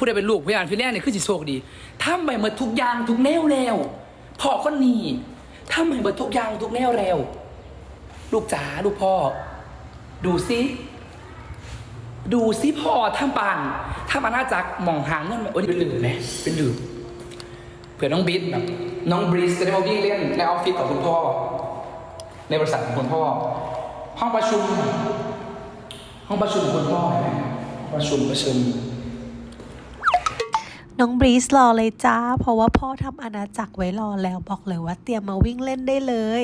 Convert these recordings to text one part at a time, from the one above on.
ผู้ใดเป็นลูกพี่อ่านพี่แน่เนี่ยคือสิโชคดีทำไปหมดทุกอย่างทุกแนวแล้วพ่อก็นี่ทำไปหมดทุกอย่างทุกแนวแล้ว ลูกจ๋าลูกพ่อ ดูซิดูซิพ่อทำปานทำอาณาจักรมองหางเงินโอ้ยเป็นหลืมไหมเป็นหลืมเผื่อน้องบิ๊ดแบบน้องบรีสจะได้มาวิ่งเล่นในออฟฟิศกับคุณพ่อ ในบริษัทของคุณพ่อ ห้องประชุม ห้องประชุมของคุณพ่อเห็นไหมประชุมประชุม น้องบรีสรอเลยจ้า เพราะว่าพ่อทำอาณาจักรไว้รอแล้วบอกเลยว่าเตรียมมาวิ่งเล่นได้เลย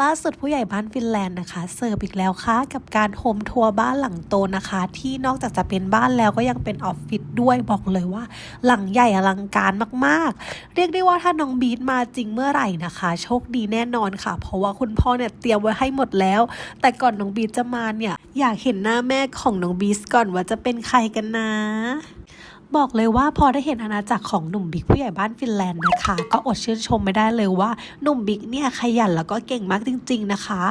ล่าสุดผู้ใหญ่บ้านฟินแลนด์นะคะ เสิร์ฟอีกแล้วค่ะกับการโฮมทัวร์บ้านหลังโตนะคะ ที่นอกจากจะเป็นบ้านแล้วก็ยังเป็นออฟฟิศด้วยบอกเลยว่า หลังใหญ่อลังการมากๆ เรียกได้ว่าถ้าน้องบีทมาจริงเมื่อไหร่นะคะ โชคดีแน่นอนค่ะ เพราะว่าคุณพ่อเนี่ยเตรียมไว้ให้หมดแล้ว แต่ก่อนน้องบีทจะมาเนี่ยอยากเห็นหน้าแม่ของน้องบีสก่อนว่าจะเป็นใครกันนะ บอกเลยว่าพอได้เห็นอาณาจักรของหนุ่มบิ๊กผู้ใหญ่บ้านฟินแลนด์นะคะ ก็อดชื่นชมไม่ได้เลยว่าหนุ่มบิ๊กเนี่ยขยันแล้วก็เก่งมากจริง ๆ นะคะ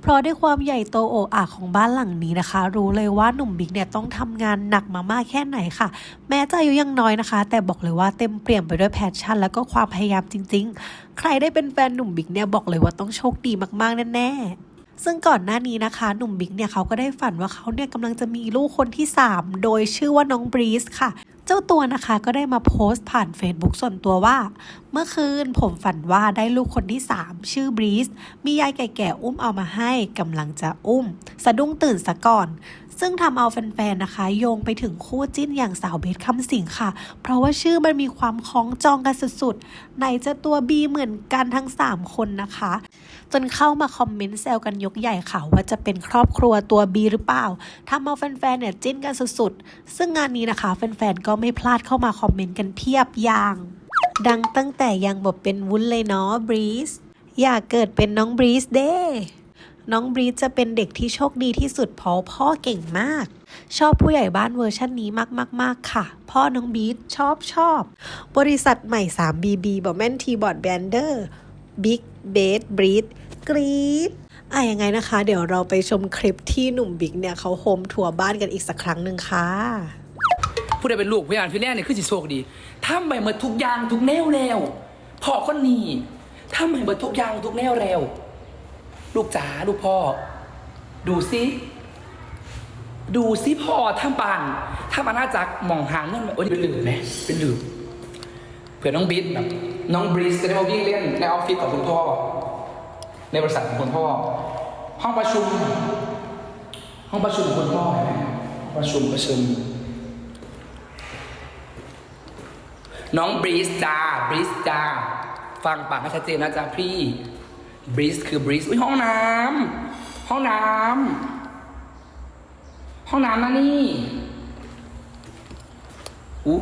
เพราะด้วยความใหญ่โตโอ่อาของบ้านหลังนี้นะคะ รู้เลยว่าหนุ่มบิ๊กเนี่ยต้องทำงานหนักมามากแค่ไหนค่ะ แม้จะอายุยังน้อยนะคะ แต่บอกเลยว่าเต็มเปี่ยมไปด้วยแพชชั่น แล้วก็ความพยายามจริง ๆ ใครได้เป็นแฟนหนุ่มบิ๊กเนี่ยบอกเลยว่าต้องโชคดีมากๆแน่ๆซึ่งก่อนหน้านี้นะคะ หนุ่มบิ๊กเนี่ยเขาก็ได้ฝันว่าเขาเนี่ยกำลังจะมีลูกคนที่ 3 โดยชื่อว่าน้องบรีสค่ะ เจ้าตัวนะคะก็ได้มาโพสต์ผ่าน Facebook ส่วนตัวว่า เมื่อคืนผมฝันว่าได้ลูกคนที่ 3 ชื่อบรีสมียายแก่ๆอุ้มเอามาให้กำลังจะอุ้ม สะดุ้งตื่นซะก่อน ซึ่งทำเอาแฟนๆนะคะ โยงไปถึงคู่จิ้นอย่างสาวเบสคำสิงค่ะ เพราะว่าชื่อมันมีความคล้องจองกันสุดๆไหนจะตัวบีเหมือนกันทั้ง 3 คนนะคะ จนเข้ามาคอมเมนต์แซวกันยกใหญ่ค่ะ ว่าจะเป็นครอบครัวตัวบีหรือเปล่าทำเอาแฟนๆเนี่ยจิ้นกันสุดๆซึ่งงานนี้นะคะแฟนๆก็ไม่พลาดเข้ามาคอมเมนต์กันเพียบอย่าง ดังตั้งแต่ยังบอกเป็นวุ้นเลยเนาะบรีสอยากเกิดเป็นน้องบรีสเด้น้องบรีสจะเป็นเด็กที่โชคดีที่สุดเพราะพ่อเก่งมาก ชอบผู้ใหญ่บ้านเวอร์ชันนี้มากๆๆค่ะ พ่อน้องบีทชอบชอบ บริษัทใหม่ 3BB บอกแมนทีบอร์ดแบนเดอร์บิ๊กเบสบรีดกรีดอะยังไงนะคะ เดี๋ยวเราไปชมคลิปที่หนุ่มบิ๊กเนี่ยเขาโฮมทัวร์บ้านกันอีกสักครั้งหนึ่งค่ะ ผู้ใดเป็นลูกพี่อ่านพี่แน่เนี่ยคือสิโชคดีทำไปหมดทุกอย่างทุกแนวแล้วพ่อก็นี่ทำไปหมดทุกอย่างทุกแนวแล้ว ลูกจ๋าลูกพ่อ ดูซิดูซิพ่อทำปานทำอาณาจักรมองหางเงินแบบโอ้เป็นหลืมไหมเป็นหลืมเผื่อน้องบิ๊ดแบบน้องบรีสจะได้มาวิ่งเล่นในออฟฟิศกับคุณพ่อ ในบริษัทของคุณพ่อ ห้องประชุม ห้องประชุมของคุณพ่อเห็นไหมประชุมประชุม น้องบริสจ้าบริสจ้าฟังปากให้ชัดเจนนะจ๊ะพี่บริสคือบริสอุ้ยห้องน้ำห้องน้ำห้องน้ำนะนี่อู้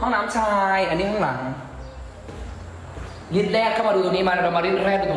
ห้องน้ำชาย อันนี้ข้างหลังริดแรกเข้ามาดูตรงนี้มาเรามาริดแรกดูตรง